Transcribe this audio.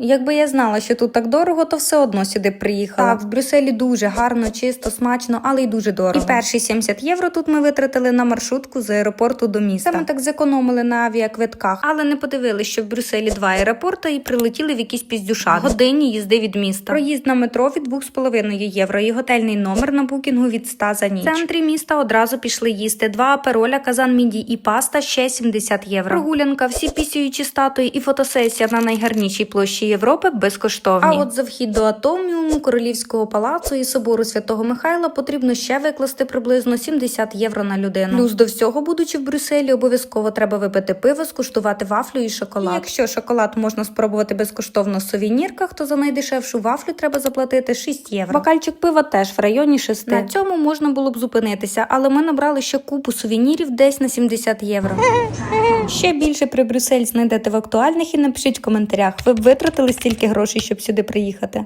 Якби я знала, що тут так дорого, то все одно сюди приїхала. Так, в Брюсселі дуже гарно, чисто, смачно, але й дуже дорого. І перші 70 євро тут ми витратили на маршрутку з аеропорту до міста. Саме так зекономили на авіаквитках, але не подивилися, що в Брюсселі два аеропорти і прилетіли в якісь піздюшаги. Годині їзди від міста. Проїзд на метро від 2,5 євро і готельний номер на букінгу від 100 за ніч. В центрі міста одразу пішли їсти два апероля, казан міді і паста ще 70 євро. Прогулянка, всі пісюючі статуї і фотосесія на найгарнішій площі Європи безкоштовні. А от за вхід до Атоміуму, Королівського палацу і собору Святого Михайла потрібно ще викласти приблизно 70 євро на людину. Плюс до всього, будучи в Брюсселі, обов'язково треба випити пиво, скуштувати вафлю і шоколад. І якщо шоколад можна спробувати безкоштовно в сувенірках, то за найдешевшу вафлю треба заплатити 6 євро. Бокальчик пива теж в районі 6. На цьому можна було б зупинитися, але ми набрали ще купу сувенірів десь на 70 євро. Ще більше при Брюссель знайдете в актуальних і напишіть в коментарях. Ви б витратили стільки грошей, щоб сюди приїхати.